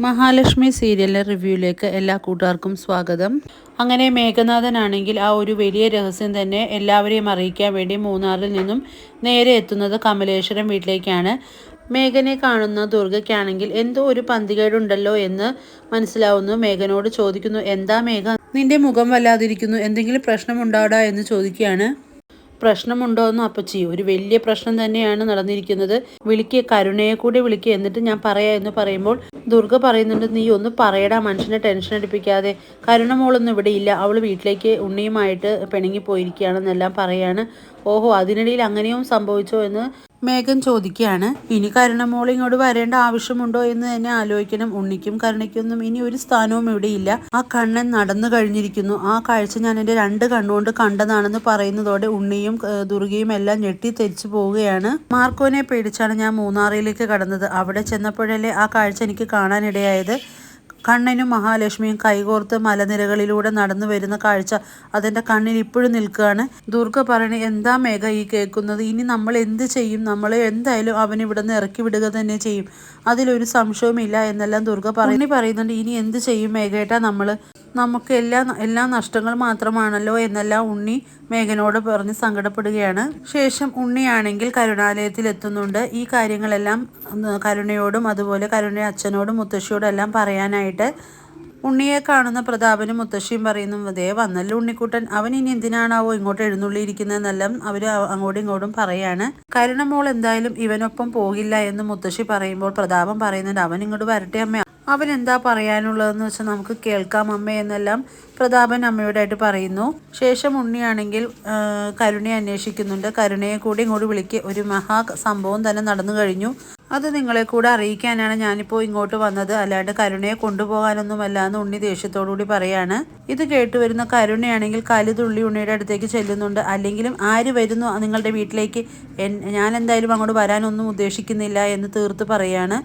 മഹാലക്ഷ്മി സീരിയലിലെ റിവ്യൂയിലേക്ക് എല്ലാ കൂട്ടുകാർക്കും സ്വാഗതം. അങ്ങനെ മേഘനാഥനാണെങ്കിൽ ആ ഒരു വലിയ രഹസ്യം തന്നെ എല്ലാവരെയും അറിയിക്കാൻ വേണ്ടി മൂന്നാറിൽ നിന്നും നേരെ എത്തുന്നത് കമലേശ്വരം വീട്ടിലേക്കാണ്. മേഘനെ കാണുന്ന ദുർഗയ്ക്കാണെങ്കിൽ എന്തോ ഒരു പന്തികേടുണ്ടല്ലോ എന്ന് മനസ്സിലാവുന്നു. മേഘനോട് ചോദിക്കുന്നു എന്താ മേഘ? നിന്റെ മുഖം വല്ലാതിരിക്കുന്നു. എന്തെങ്കിലും പ്രശ്നമുണ്ടാടാ? എന്ന് ചോദിക്കുകയാണ്. പ്രശ്നമുണ്ടോ? എന്ന് അപ്പച്ചി ഒരു വലിയ പ്രശ്നം തന്നെയാണ് നടന്നിരിക്കുന്നത്. വിളിക്കുക കരുണയെ കൂടി വിളിക്കുക എന്നിട്ട് ഞാൻ പറയാ എന്ന് പറയുമ്പോൾ ദുർഗ പറയുന്നുണ്ട് നീ ഒന്ന് പറയടാ മനുഷ്യനെ ടെൻഷൻ അടിപ്പിക്കാതെ. കരുണമോളൊന്നും ഇവിടെ ഇല്ല. അവൾ വീട്ടിലേക്ക് ഉണ്ണിയുമായിട്ട് പിണങ്ങി പോയിരിക്കുകയാണെന്നെല്ലാം പറയാണ്. ഓഹോ അതിനിടയിൽ അങ്ങനെയും സംഭവിച്ചോ എന്ന് മേഘൻ ചോദിക്കുകയാണ് ഇനി കരുണമോൾ ഇങ്ങോട്ട് വരേണ്ട ആവശ്യമുണ്ടോ എന്ന് തന്നെ ആലോചിക്കണം. ഉണ്ണിക്കും കരുണയ്ക്കൊന്നും ഇനി ഒരു സ്ഥാനവും ഇവിടെയില്ല ആ കണ്ണൻ നടന്നു കഴിഞ്ഞിരിക്കുന്നു. ആ കാഴ്ച ഞാൻ എന്റെ രണ്ട് കണ്ണുകൊണ്ട് കണ്ടതാണെന്ന് പറയുന്നതോടെ ഉണ്ണിയും ദുർഗയും എല്ലാം ഞെട്ടി തെരിച്ചു പോവുകയാണ്. മാർക്കോനെ പേടിച്ചാണ് ഞാൻ മൂന്നാറിലേക്ക് കടന്നത്. അവിടെ ചെന്നപ്പോഴല്ലേ ആ കാഴ്ച എനിക്ക് കാണാനിടയായത്. കണ്ണനും മഹാലക്ഷ്മിയും കൈകോർത്ത് മലനിരകളിലൂടെ നടന്നു വരുന്ന കാഴ്ച അതിന്റെ കണ്ണിൽ ഇപ്പോഴും നിൽക്കുകയാണ്. ദുർഗ പറയണ എന്താ മേഘ ഈ കേൾക്കുന്നത്? ഇനി നമ്മൾ എന്ത് ചെയ്യും? നമ്മൾ എന്തായാലും അവൻ ഇവിടെ നിന്ന് ഇറക്കി വിടുക തന്നെ ചെയ്യും. അതിലൊരു സംശയവുമില്ല എന്നെല്ലാം ദുർഗ പറഞ്ഞു പറയുന്നുണ്ട് ഇനി എന്ത് ചെയ്യും മേഘേട്ട നമ്മൾ നമുക്ക് എല്ലാ എല്ലാ നഷ്ടങ്ങൾ മാത്രമാണല്ലോ എന്നെല്ലാം ഉണ്ണി മേഘനോട് പറഞ്ഞ് സങ്കടപ്പെടുകയാണ്. ശേഷം ഉണ്ണിയാണെങ്കിൽ കരുണാലയത്തിൽ എത്തുന്നുണ്ട് ഈ കാര്യങ്ങളെല്ലാം കരുണയോടും അതുപോലെ കരുണ അച്ഛനോടും മുത്തശ്ശിയോടും എല്ലാം പറയാനായിട്ട് ഉണ്ണിയെ കാണുന്ന പ്രതാപനും മുത്തശ്ശിയും പറയുന്നു അതേ വന്നല്ലോ ഉണ്ണിക്കുട്ടൻ? അവൻ ഇനി എന്തിനാണാവോ ഇങ്ങോട്ട് എഴുന്നള്ളിയിരിക്കുന്നതെന്നെല്ലാം അവർ അങ്ങോട്ടും ഇങ്ങോട്ടും പറയാണ്. കരുണമോൾ എന്തായാലും ഇവനൊപ്പം പോകില്ല എന്ന് മുത്തശ്ശി പറയുമ്പോൾ പ്രതാപം പറയുന്നുണ്ട് അവൻ ഇങ്ങോട്ട് വരട്ടെ അമ്മ. അവൻ എന്താ പറയാനുള്ളതെന്ന് വെച്ചാൽ നമുക്ക് കേൾക്കാം അമ്മ എന്നെല്ലാം പ്രതാപൻ അമ്മയോടായിട്ട് പറയുന്നു. ശേഷം ഉണ്ണിയാണെങ്കിൽ കരുണയെ അന്വേഷിക്കുന്നുണ്ട്. കരുണയെ കൂടി ഇങ്ങോട്ട് വിളിക്കുക ഒരു മഹാ സംഭവം തന്നെ നടന്നു കഴിഞ്ഞു. അത് നിങ്ങളെ കൂടെ അറിയിക്കാനാണ് ഞാനിപ്പോൾ ഇങ്ങോട്ട് വന്നത്. അല്ലാണ്ട് കരുണയെ കൊണ്ടുപോകാനൊന്നുമല്ല എന്ന് ഉണ്ണി ദേഷ്യത്തോടുകൂടി പറയാണ്. ഇത് കേട്ടുവരുന്ന കരുണയാണെങ്കിൽ കലുതുള്ളി ഉണ്ണിയുടെ അടുത്തേക്ക് ചെല്ലുന്നുണ്ട്. അല്ലെങ്കിലും ആര് വരുന്നു നിങ്ങളുടെ വീട്ടിലേക്ക്? ഞാൻ എന്തായാലും അങ്ങോട്ട് വരാനൊന്നും ഉദ്ദേശിക്കുന്നില്ല എന്ന് തീർത്ത് പറയാണ്.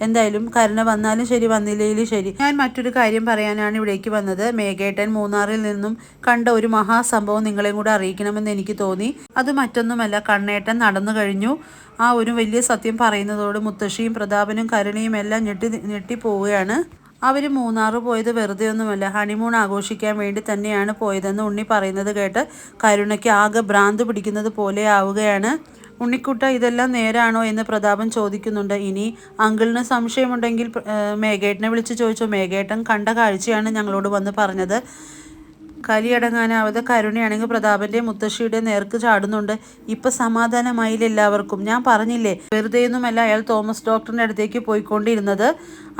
എന്തായാലും കരുണ വന്നാലും ശരി വന്നില്ലെങ്കിലും ശരി. ഞാൻ മറ്റൊരു കാര്യം പറയാനാണ് ഇവിടേക്ക് വന്നത്. മേഘേട്ടൻ മൂന്നാറിൽ നിന്നും കണ്ട ഒരു മഹാസംഭവം നിങ്ങളെയും കൂടെ അറിയിക്കണമെന്ന് എനിക്ക് തോന്നി. അത് മറ്റൊന്നുമല്ല കണ്ണേട്ടൻ നടന്നു കഴിഞ്ഞു. ആ ഒരു വലിയ സത്യം പറയുന്നതോട് മുത്തശ്ശിയും പ്രതാപനും കരുണയും എല്ലാം ഞെട്ടി ഞെട്ടിപ്പോവുകയാണ് അവർ മൂന്നാർ പോയത് വെറുതെ ഒന്നുമല്ല ഹണിമൂൺ ആഘോഷിക്കാൻ വേണ്ടി തന്നെയാണ് പോയതെന്ന് ഉണ്ണി പറയുന്നത് കേട്ട് കരുണയ്ക്ക് ആകെ ഭ്രാന്ത് പിടിക്കുന്നത് പോലെ ആവുകയാണ്. ഉണ്ണിക്കുട്ട ഇതെല്ലാം നേരാണോ? എന്ന് പ്രതാപൻ ചോദിക്കുന്നുണ്ട്. ഇനി അങ്കിളിന് സംശയമുണ്ടെങ്കിൽ മേഘേട്ടനെ വിളിച്ച് ചോദിച്ചു. മേഘേട്ടൻ കണ്ട കാഴ്ചയാണ് ഞങ്ങളോട് വന്ന് പറഞ്ഞത്. കലിയടങ്ങാനാവാതെ കരുണയാണെങ്കിൽ പ്രതാപന്റെ മുത്തശ്ശിയുടെ നേർക്ക് ചാടുന്നുണ്ട്. ഇപ്പൊ സമാധാനമായില്ല എല്ലാവർക്കും. ഞാൻ പറഞ്ഞില്ലേ വെറുതെയൊന്നുമല്ല അയാൾ തോമസ് ഡോക്ടറിന്റെ അടുത്തേക്ക് പോയിക്കൊണ്ടിരുന്നത്.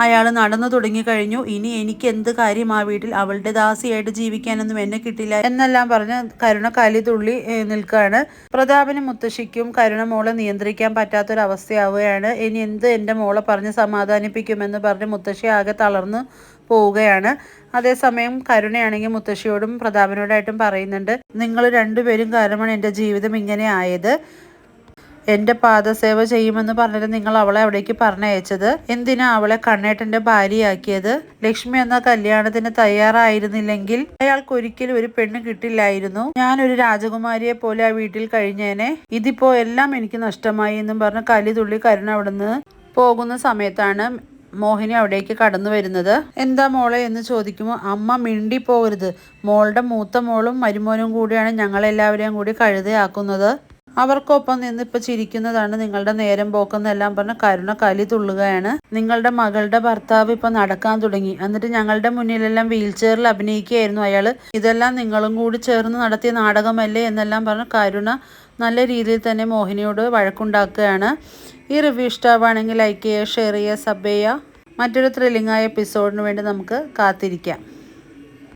അയാൾ നടന്നു തുടങ്ങിക്കഴിഞ്ഞു ഇനി എനിക്ക് എന്ത് കാര്യം ആ വീട്ടിൽ അവളുടെ ദാസിയായിട്ട് ജീവിക്കാനൊന്നും എന്നെ കിട്ടില്ല എന്നെല്ലാം പറഞ്ഞ് കരുണ കലി തുള്ളി നിൽക്കുകയാണ്. പ്രതാപനും മുത്തശ്ശിക്കും കരുണ മോളെ നിയന്ത്രിക്കാൻ പറ്റാത്തൊരവസ്ഥയാവുകയാണ്. ഇനി എന്ത് എന്റെ മോളെ പറഞ്ഞ് സമാധാനിപ്പിക്കുമെന്ന് പറഞ്ഞ് മുത്തശ്ശി ആകെ തളർന്നു പോവുകയാണ്. അതേസമയം കരുണയാണെങ്കിൽ മുത്തശ്ശിയോടും പ്രതാപനോടായിട്ടും പറയുന്നുണ്ട് നിങ്ങൾ രണ്ടുപേരും കാരണമാണ് എന്റെ ജീവിതം ഇങ്ങനെ ആയത്. എന്റെ പാദസേവ ചെയ്യുമെന്ന് പറഞ്ഞിട്ട് നിങ്ങൾ അവളെ അവിടേക്ക് പറഞ്ഞയച്ചത്. എന്തിനാ അവളെ കണ്ണേട്ടന്റെ ഭാര്യയാക്കിയത്? ലക്ഷ്മി എന്ന കല്യാണത്തിന് തയ്യാറായിരുന്നില്ലെങ്കിൽ അയാൾക്ക് ഒരിക്കലും ഒരു പെണ്ണ് കിട്ടില്ലായിരുന്നു. ഞാനൊരു രാജകുമാരിയെ പോലെ ആ വീട്ടിൽ കഴിഞ്ഞേനെ. ഇതിപ്പോ എല്ലാം എനിക്ക് നഷ്ടമായി എന്നും പറഞ്ഞ് കലി തുള്ളി കരുണ അവിടുന്ന് പോകുന്ന സമയത്താണ് മോഹിനി അവിടേക്ക് കടന്നു വരുന്നത്. എന്താ മോളെ എന്ന് ചോദിക്കുമ്പോൾ അമ്മ മിണ്ടി പോകരുത് മോളുടെ മൂത്ത മോളും മരുമോനും കൂടിയാണ് ഞങ്ങളെല്ലാവരെയും കൂടി കഴുതയാക്കുന്നത്. അവർക്കൊപ്പം നിന്ന് ഇപ്പൊ ചിരിക്കുന്നതാണ് നിങ്ങളുടെ നേരം പോക്കെന്നെല്ലാം പറഞ്ഞ കരുണ കലി തുള്ളുകയാണ്. നിങ്ങളുടെ മകളുടെ ഭർത്താവ് ഇപ്പൊ നടക്കാൻ തുടങ്ങി. എന്നിട്ട് ഞങ്ങളുടെ മുന്നിലെല്ലാം വീൽ ചെയറിൽ അഭിനയിക്കുകയായിരുന്നു അയാൾ. ഇതെല്ലാം നിങ്ങളും കൂടി ചേർന്ന് നടത്തിയ നാടകമല്ലേ എന്നെല്ലാം പറഞ്ഞ കരുണ നല്ല രീതിയിൽ തന്നെ മോഹിനിയോട് വഴക്കുണ്ടാക്കുകയാണ്. ഈ റിവ്യൂ ഇഷ്ടമാണെങ്കിൽ ലൈക്ക് ചെയ്യുക ഷെയർ ചെയ്യുക സബ് ചെയ്യുക. മറ്റൊരു ത്രില്ലിംഗായ എപ്പിസോഡിന് വേണ്ടി നമുക്ക് കാത്തിരിക്കാം.